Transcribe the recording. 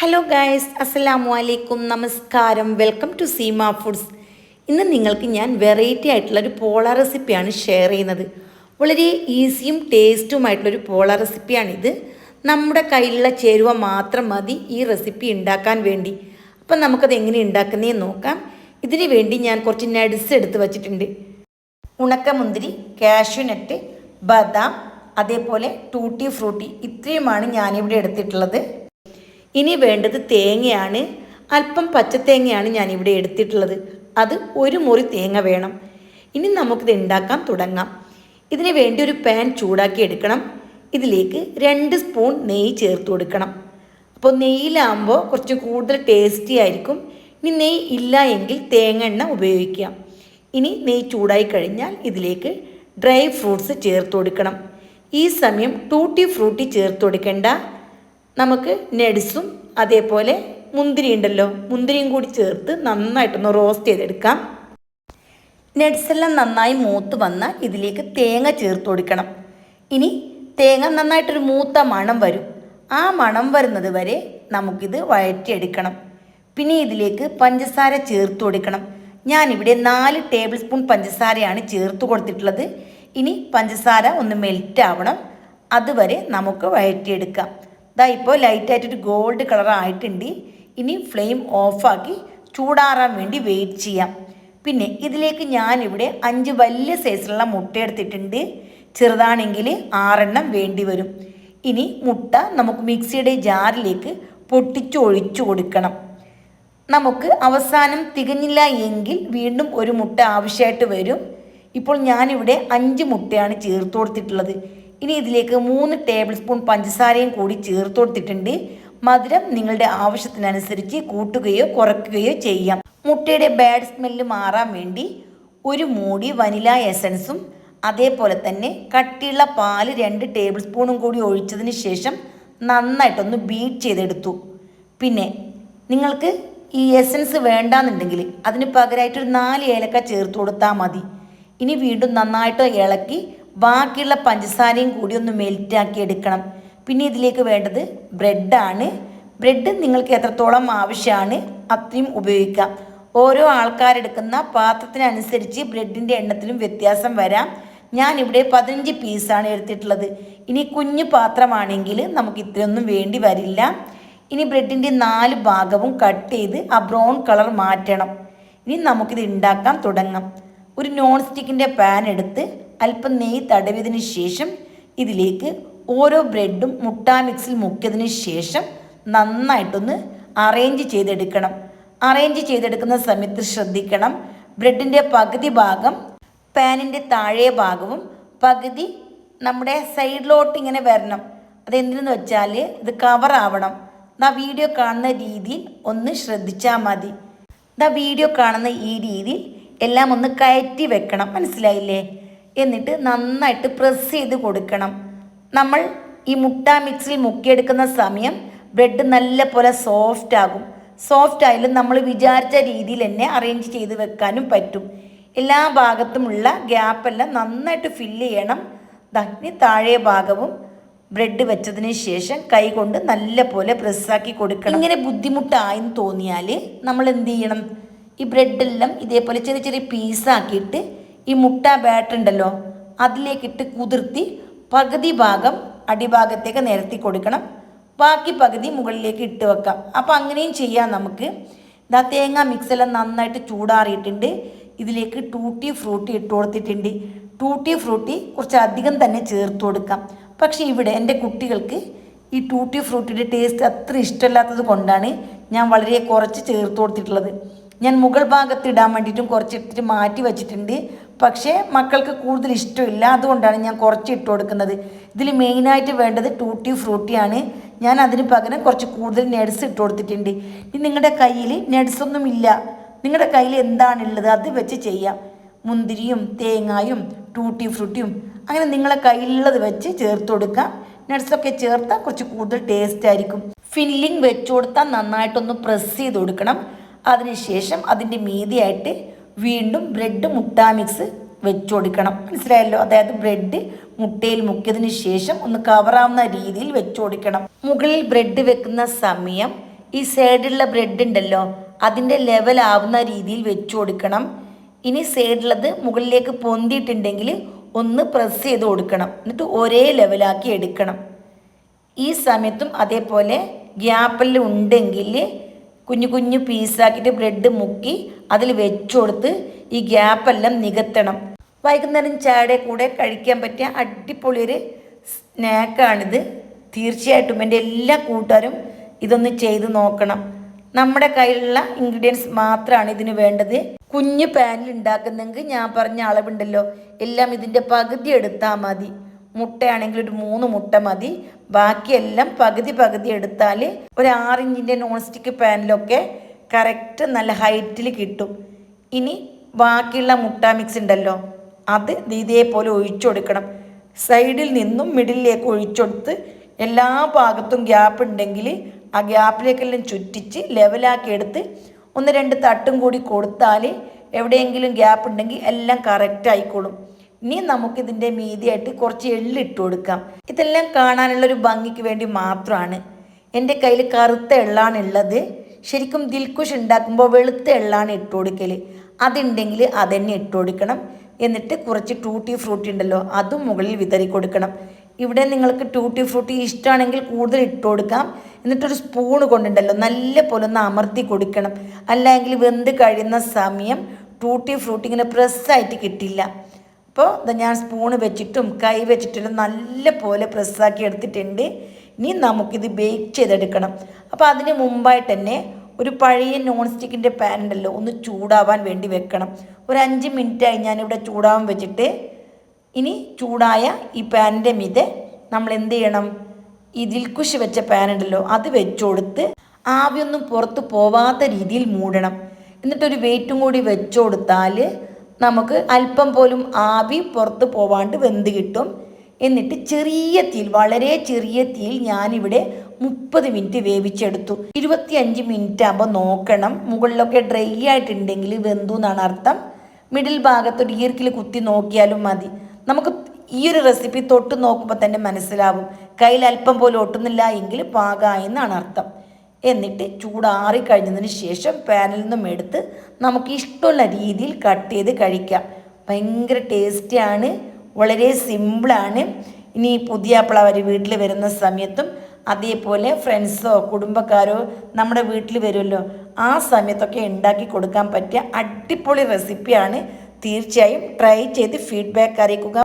Hello guys അസ്സലാമു അലൈക്കും നമസ്കാരം വെൽക്കം ടു സീമ ഫുഡ്സ് ഇന്ന് നിങ്ങൾക്ക് ഞാൻ വെറൈറ്റി ആയിട്ടുള്ള ഒരു പോള റെസിപ്പിയാണ് ഷെയർ ചെയ്യുന്നത്. വളരെ ഈസിയും ടേസ്റ്റുമായിട്ടുള്ളൊരു പോള റെസിപ്പിയാണിത് നമ്മുടെ കയ്യിലുള്ള ചേരുവ മാത്രം മതി ഈ റെസിപ്പി ഉണ്ടാക്കാൻ വേണ്ടി. അപ്പം നമുക്കത് എങ്ങനെ ഉണ്ടാക്കുന്നതെന്ന് നോക്കാം. ഇതിന് വേണ്ടി ഞാൻ കുറച്ച് നട്സ് എടുത്ത് വച്ചിട്ടുണ്ട്. ഉണക്കമുന്തിരി കാഷ്യൂനട്ട് ബദാം അതേപോലെ ടൂട്ടി ഫ്രൂട്ടി ഇത്രയുമാണ് ഞാനിവിടെ എടുത്തിട്ടുള്ളത്. ഇനി വേണ്ടത് തേങ്ങയാണ്. അല്പം പച്ചത്തേങ്ങയാണ് ഞാനിവിടെ എടുത്തിട്ടുള്ളത്. അത് ഒരു മുറി തേങ്ങ വേണം. ഇനി നമുക്കിത് ഉണ്ടാക്കാൻ തുടങ്ങാം. ഇതിന് വേണ്ടി ഒരു പാൻ ചൂടാക്കി എടുക്കണം. ഇതിലേക്ക് രണ്ട് സ്പൂൺ നെയ്യ് ചേർത്ത് കൊടുക്കണം. അപ്പോൾ നെയ്യിലാകുമ്പോൾ കുറച്ച് കൂടുതൽ ടേസ്റ്റി ആയിരിക്കും. ഇനി നെയ്യ് ഇല്ല എങ്കിൽ തേങ്ങ എണ്ണ ഉപയോഗിക്കാം ഇനി നെയ്യ് ചൂടായി കഴിഞ്ഞാൽ ഇതിലേക്ക് ഡ്രൈ ഫ്രൂട്ട്സ് ചേർത്ത് കൊടുക്കണം. ഈ സമയം ടൂട്ടി ഫ്രൂട്ടി ചേർത്ത് കൊടുക്കേണ്ട. നമുക്ക് നെഡ്സും അതേപോലെ മുന്തിരി ഉണ്ടല്ലോ മുന്തിരിയും കൂടി ചേർത്ത് നന്നായിട്ടൊന്ന് റോസ്റ്റ് ചെയ്തെടുക്കാം. നട്സ് എല്ലാം നന്നായി മൂത്ത് വന്നാൽ ഇതിലേക്ക് തേങ്ങ ചേർത്ത് കൊടുക്കണം. ഇനി തേങ്ങ നന്നായിട്ടൊരു മൂത്ത മണം വരും. ആ മണം വരുന്നത് വരെ നമുക്കിത് വഴറ്റിയെടുക്കണം. പിന്നെ ഇതിലേക്ക് പഞ്ചസാര ചേർത്ത് കൊടുക്കണം. ഞാനിവിടെ നാല് ടേബിൾ സ്പൂൺ പഞ്ചസാരയാണ് ചേർത്ത് കൊടുത്തിട്ടുള്ളത്. ഇനി പഞ്ചസാര ഒന്ന് മെൽറ്റ് ആവണം. അതുവരെ നമുക്ക് വഴറ്റിയെടുക്കാം. ഇതാ ഇപ്പോൾ ലൈറ്റായിട്ടൊരു ഗോൾഡ് കളർ ആയിട്ടുണ്ട്. ഇനി ഫ്ലെയിം ഓഫാക്കി ചൂടാറാൻ വേണ്ടി വെയിറ്റ് ചെയ്യാം. പിന്നെ ഇതിലേക്ക് ഞാനിവിടെ അഞ്ച് വലിയ സൈസിലുള്ള മുട്ട എടുത്തിട്ടുണ്ട്. ചെറുതാണെങ്കിൽ ആറെണ്ണം വേണ്ടി വരും. ഇനി മുട്ട നമുക്ക് മിക്സിയുടെ ജാറിലേക്ക് പൊട്ടിച്ചൊഴിച്ചു കൊടുക്കണം. നമുക്ക് അവസാനം തികഞ്ഞില്ല എങ്കിൽ വീണ്ടും ഒരു മുട്ട ആവശ്യമായിട്ട് വരും. ഇപ്പോൾ ഞാനിവിടെ അഞ്ച് മുട്ടയാണ് ചേർത്ത് കൊടുത്തിട്ടുള്ളത്. ഇനി ഇതിലേക്ക് മൂന്ന് ടേബിൾ സ്പൂൺ പഞ്ചസാരയും കൂടി ചേർത്ത് കൊടുത്തിട്ടുണ്ട്. മധുരം നിങ്ങളുടെ ആവശ്യത്തിനനുസരിച്ച് കൂട്ടുകയോ കുറയ്ക്കുകയോ ചെയ്യാം. മുട്ടയുടെ ബാഡ് സ്മെല്ല് മാറാൻ വേണ്ടി ഒരു മൂടി വനില എസൻസും അതേപോലെ തന്നെ കട്ടിയുള്ള പാൽ രണ്ട് ടേബിൾ സ്പൂണും കൂടി ഒഴിച്ചതിന് ശേഷം നന്നായിട്ടൊന്ന് ബീറ്റ് ചെയ്തെടുത്തു. പിന്നെ നിങ്ങൾക്ക് ഈ എസൻസ് വേണ്ടാന്നുണ്ടെങ്കിൽ അതിന് പകരമായിട്ട് ഒരു നാല് ഏലക്ക ചേർത്ത് കൊടുത്താൽ മതി. ഇനി വീണ്ടും നന്നായിട്ട് ഇളക്കി ബാക്കിയുള്ള പഞ്ചസാരയും കൂടി ഒന്ന് മെൽറ്റാക്കി എടുക്കണം. പിന്നെ ഇതിലേക്ക് വേണ്ടത് ബ്രെഡാണ് ബ്രെഡ് നിങ്ങൾക്ക് എത്രത്തോളം ആവശ്യമാണ് അത്രയും ഉപയോഗിക്കാം. ഓരോ ആൾക്കാരെടുക്കുന്ന പാത്രത്തിനനുസരിച്ച് ബ്രെഡിന്റെ എണ്ണത്തിലും വ്യത്യാസം വരാം. ഞാനിവിടെ പതിനഞ്ച് പീസാണ് എടുത്തിട്ടുള്ളത്. ഇനി കുഞ്ഞു പാത്രമാണെങ്കിൽ നമുക്ക് ഇത്രയൊന്നും വേണ്ടി വരില്ല. ഇനി ബ്രെഡിന്റെ നാല് ഭാഗവും കട്ട് ചെയ്ത് ആ ബ്രൗൺ കളർ മാറ്റണം. ഇനി നമുക്കിത് ഉണ്ടാക്കാൻ തുടങ്ങാം. ഒരു നോൺ സ്റ്റിക്കിന്റെ പാൻ എടുത്ത് അല്പം നെയ്യ് തടവിയതിന് ശേഷം ഇതിലേക്ക് ഓരോ ബ്രെഡും മുട്ട മിക്സിൽ മുക്കിയതിന് ശേഷം നന്നായിട്ടൊന്ന് അറേഞ്ച് ചെയ്തെടുക്കണം. അറേഞ്ച് ചെയ്തെടുക്കുന്ന സമയത്ത് ശ്രദ്ധിക്കണം. ബ്രെഡിന്റെ പകുതി ഭാഗം പാനിന്റെ താഴെ ഭാഗവും പകുതി നമ്മുടെ സൈഡിലോട്ട് ഇങ്ങനെ വരണം. അതെന്തിനെന്ന് വെച്ചാൽ ഇത് കവർ ആവണം. ദാ വീഡിയോ കാണുന്ന രീതിയിൽ ഒന്ന് ശ്രദ്ധിച്ചാൽ മതി. ദാ വീഡിയോ കാണുന്ന ഈ രീതിയിൽ എല്ലാം ഒന്ന് കയറ്റി വെക്കണം. മനസ്സിലായില്ലേ? എന്നിട്ട് നന്നായിട്ട് പ്രസ് ചെയ്ത് കൊടുക്കണം. നമ്മൾ ഈ മുട്ട മിക്സിൽ മുക്കിയെടുക്കുന്ന സമയം ബ്രെഡ് നല്ല പോലെ സോഫ്റ്റ് ആകും. സോഫ്റ്റ് ആയാലും നമ്മൾ വിചാരിച്ച രീതിയിൽ തന്നെ അറേഞ്ച് ചെയ്ത് വെക്കാനും പറ്റും. എല്ലാ ഭാഗത്തുമുള്ള ഗ്യാപ്പെല്ലാം നന്നായിട്ട് ഫില്ല് ചെയ്യണം. ഇനി താഴെ ഭാഗവും ബ്രെഡ് വെച്ചതിന് ശേഷം കൈ കൊണ്ട് നല്ല പോലെ പ്രസ്സാക്കി കൊടുക്കണം. ഇങ്ങനെ ബുദ്ധിമുട്ടായെന്ന് തോന്നിയാൽ നമ്മൾ എന്ത് ചെയ്യണം? ഈ ബ്രെഡെല്ലാം ഇതേപോലെ ചെറിയ ചെറിയ പീസാക്കിയിട്ട് ഈ മുട്ട ബാറ്റർ ഉണ്ടല്ലോ അതിലേക്കിട്ട് കുതിർത്തി പകുതി ഭാഗം അടിഭാഗത്തേക്ക് നിരത്തി കൊടുക്കണം. ബാക്കി പകുതി മുകളിലേക്ക് ഇട്ട് വെക്കാം. അപ്പോൾ അങ്ങനെയും ചെയ്യാം നമുക്ക്. ഇതാ തേങ്ങ മിക്സെല്ലാം നന്നായിട്ട് ചൂടാറിയിട്ടുണ്ട്. ഇതിലേക്ക് ടൂട്ടി ഫ്രൂട്ടി ഇട്ട് കൊടുത്തിട്ടുണ്ട്. ടൂട്ടി ഫ്രൂട്ടി കുറച്ച് അധികം തന്നെ ചേർത്ത് കൊടുക്കാം. പക്ഷേ ഇവിടെ എന്റെ കുട്ടികൾക്ക് ഈ ടൂട്ടി ഫ്രൂട്ടിയുടെ ടേസ്റ്റ് അത്ര ഇഷ്ടമില്ലാത്തത് കൊണ്ടാണ് ഞാൻ വളരെ കുറച്ച് ചേർത്ത് കൊടുത്തിട്ടുള്ളത്. ഞാൻ മുകൾ ഭാഗത്ത് ഇടാൻ വേണ്ടിയിട്ടും കുറച്ച് എടുത്തിട്ട് മാറ്റി വെച്ചിട്ടുണ്ട്. പക്ഷേ മക്കൾക്ക് കൂടുതൽ ഇഷ്ടമില്ല. അതുകൊണ്ടാണ് ഞാൻ കുറച്ച് ഇട്ട് കൊടുക്കുന്നത്. ഇതിൽ മെയിനായിട്ട് വേണ്ടത് ടൂട്ടി ഫ്രൂട്ടിയാണ് ഞാൻ അതിന് പകരം കുറച്ച് കൂടുതൽ നെഡ്സ് ഇട്ട് കൊടുത്തിട്ടുണ്ട്. ഇനി നിങ്ങളുടെ കയ്യിൽ നെഡ്സൊന്നും ഇല്ല. നിങ്ങളുടെ കയ്യിൽ എന്താണുള്ളത് അത് വെച്ച് ചെയ്യാം. മുന്തിരിയും തേങ്ങായും ടൂട്ടി ഫ്രൂട്ടിയും അങ്ങനെ നിങ്ങളെ കയ്യിലുള്ളത് വെച്ച് ചേർത്ത് കൊടുക്കാം. നട്സൊക്കെ ചേർത്താൽ കുറച്ച് കൂടുതൽ ടേസ്റ്റ് ആയിരിക്കും. ഫില്ലിംഗ് വെച്ച് കൊടുത്താൽ നന്നായിട്ടൊന്ന് പ്രസ് ചെയ്ത് കൊടുക്കണം. അതിനുശേഷം അതിന്റെ മീതിയായിട്ട് വീണ്ടും ബ്രെഡ് മുട്ട മിക്സ് വെച്ചു കൊടുക്കണം മനസ്സിലായല്ലോ? അതായത് ബ്രെഡ് മുട്ടയിൽ മുക്കിയതിന് ശേഷം ഒന്ന് കവറാവുന്ന രീതിയിൽ വെച്ചു കൊടുക്കണം മുകളിൽ ബ്രെഡ് വെക്കുന്ന സമയം ഈ സൈഡിലുള്ള ബ്രെഡ് ഉണ്ടല്ലോ അതിന്റെ ലെവലാവുന്ന രീതിയിൽ വെച്ചു കൊടുക്കണം ഇനി സൈഡിലത് മുകളിലേക്ക് പൊന്തിയിട്ടുണ്ടെങ്കിൽ ഒന്ന് പ്രസ് ചെയ്ത് കൊടുക്കണം. എന്നിട്ട് ഒരേ ലെവലാക്കി എടുക്കണം. ഈ സമയത്തും അതേപോലെ ഗ്യാപ്പിൽ ഉണ്ടെങ്കിൽ കുഞ്ഞു കുഞ്ഞു പീസാക്കിയിട്ട് ബ്രെഡ് മുക്കി അതിൽ വെച്ചു കൊടുത്ത് ഈ ഗ്യാപ്പെല്ലാം നികത്തണം. വൈകുന്നേരം ചായയുടെ കൂടെ കഴിക്കാൻ പറ്റിയ അടിപൊളി ഒരു സ്നാക്കാണിത് തീർച്ചയായിട്ടും എന്റെ എല്ലാ കൂട്ടുകാരും ഇതൊന്ന് ചെയ്ത് നോക്കണം. നമ്മുടെ കയ്യിലുള്ള ഇൻഗ്രീഡിയൻസ് മാത്രമാണ് ഇതിന് വേണ്ടത്. കുഞ്ഞു പാനിൽ ഉണ്ടാക്കുന്നെങ്കിൽ ഞാൻ പറഞ്ഞ അളവുണ്ടല്ലോ. എല്ലാം ഇതിന്റെ പകുതി എടുത്താൽ മതി. മുട്ടയാണെങ്കിൽ ഒരു മൂന്ന് മുട്ട മതി. ബാക്കിയെല്ലാം പകുതി പകുതി എടുത്താൽ ഒരു ആറിഞ്ചിന്റെ നോൺ സ്റ്റിക്ക് പാനിലൊക്കെ കറക്റ്റ് നല്ല ഹൈറ്റിൽ കിട്ടും. ഇനി ബാക്കിയുള്ള മുട്ട മിക്സ് ഉണ്ടല്ലോ അത് ഇതേപോലെ ഒഴിച്ചു കൊടുക്കണം. സൈഡിൽ നിന്നും മിഡിലേക്ക് ഒഴിച്ചെടുത്ത് എല്ലാ ഭാഗത്തും ഗ്യാപ്പ് ഉണ്ടെങ്കിൽ ആ ഗ്യാപ്പിലേക്കെല്ലാം ചുറ്റിച്ച് ലെവലാക്കി എടുത്ത് ഒന്ന് രണ്ട് തട്ടും കൂടി കൊടുത്താൽ എവിടെയെങ്കിലും ഗ്യാപ്പ് ഉണ്ടെങ്കിൽ എല്ലാം കറക്റ്റ് ആയിക്കോളും. ഇനി നമുക്കിതിന്റെ മീതിയായിട്ട് കുറച്ച് എള്ളിട്ട് കൊടുക്കാം. ഇതെല്ലാം കാണാനുള്ള ഒരു ഭംഗിക്ക് വേണ്ടി മാത്രമാണ്. എന്റെ കയ്യിൽ കറുത്ത എള്ളാണ് ഉള്ളത് ശരിക്കും ദിൽക്കുഷ് ഉണ്ടാക്കുമ്പോൾ വെളുത്ത എള്ളാണ് ഇട്ട് കൊടുക്കൽ അതുണ്ടെങ്കിൽ അതന്നെ ഇട്ട് കൊടുക്കണം. എന്നിട്ട് കുറച്ച് ടൂട്ടി ഫ്രൂട്ടി ഉണ്ടല്ലോ അതും മുകളിൽ വിതറി കൊടുക്കണം. ഇവിടെ നിങ്ങൾക്ക് ടൂട്ടി ഫ്രൂട്ടി ഇഷ്ടമാണെങ്കിൽ കൂടുതൽ ഇട്ട് കൊടുക്കാം. എന്നിട്ടൊരു സ്പൂൺ കൊണ്ടുണ്ടല്ലോ നല്ല പോലെ ഒന്ന് അമർത്തി കൊടുക്കണം. അല്ലെങ്കിൽ വെന്ത് കഴിയുന്ന സമയം ടൂട്ടി ഫ്രൂട്ടി ഇങ്ങനെ പ്രസ്സായിട്ട് കിട്ടില്ല. അപ്പോൾ ഇത് ഞാൻ സ്പൂണ് വെച്ചിട്ടും കൈ വെച്ചിട്ടും നല്ല പോലെ പ്രസ്സാക്കി എടുത്തിട്ടുണ്ട്. ഇനി നമുക്കിത് ബേക്ക് ചെയ്തെടുക്കണം. അപ്പോൾ അതിന് മുമ്പായിട്ട് തന്നെ ഒരു പഴയ നോൺ സ്റ്റിക്കിന്റെ പാൻ ഉണ്ടല്ലോ ഒന്ന് ചൂടാവാൻ വേണ്ടി വെക്കണം. ഒരു അഞ്ച് മിനിറ്റായി ഞാനിവിടെ ചൂടാവാൻ വെച്ചിട്ട് ഇനി ചൂടായ ഈ പാനിന്റെ മീതെ നമ്മൾ എന്ത് ചെയ്യണം? ഈ ദിൽക്കുശ് വെച്ച പാൻ ഉണ്ടല്ലോ അത് വെച്ചു കൊടുത്ത് ആവിയൊന്നും പുറത്ത് പോവാത്ത രീതിയിൽ മൂടണം. എന്നിട്ടൊരു വെയിറ്റും കൂടി വെച്ചു കൊടുത്താൽ നമുക്ക് അല്പം പോലും ആവി പുറത്ത് പോവാണ്ട് വെന്ത് കിട്ടും. എന്നിട്ട് ചെറിയ തീയിൽ വളരെ ചെറിയ തീയിൽ ഞാനിവിടെ മുപ്പത് മിനിറ്റ് വേവിച്ചെടുത്തു. ഇരുപത്തിയഞ്ച് മിനിറ്റ് ആകുമ്പോൾ നോക്കണം. മുകളിലൊക്കെ ഡ്രൈ ആയിട്ടുണ്ടെങ്കിൽ വെന്തു എന്നാണ് അർത്ഥം. മിഡിൽ ഭാഗത്തൊരു ഈർക്കിൽ കുത്തി നോക്കിയാലും മതി. നമുക്ക് ഈ ഒരു റെസിപ്പി തൊട്ട് നോക്കുമ്പോൾ തന്നെ മനസ്സിലാവും. കയ്യിൽ അല്പം പോലും ഒട്ടുന്നില്ല എങ്കിൽ പാകമായി എന്നാണ് അർത്ഥം. എന്നിട്ട് ചൂടാറി കഴിഞ്ഞതിന് ശേഷം പാനിൽ നിന്നും എടുത്ത് നമുക്ക് ഇഷ്ടമുള്ള രീതിയിൽ കട്ട് ചെയ്ത് കഴിക്കാം. ഭയങ്കര ടേസ്റ്റിയാണ് വളരെ സിമ്പിളാണ് ഇനി പുതിയ അവർ വീട്ടിൽ വരുന്ന സമയത്തും അതേപോലെ ഫ്രണ്ട്സോ കുടുംബക്കാരോ നമ്മുടെ വീട്ടിൽ വരുമല്ലോ ആ സമയത്തൊക്കെ ഉണ്ടാക്കി കൊടുക്കാൻ പറ്റിയ അടിപൊളി റെസിപ്പിയാണ് തീർച്ചയായും ട്രൈ ചെയ്ത് ഫീഡ്ബാക്ക് അറിയിക്കുക.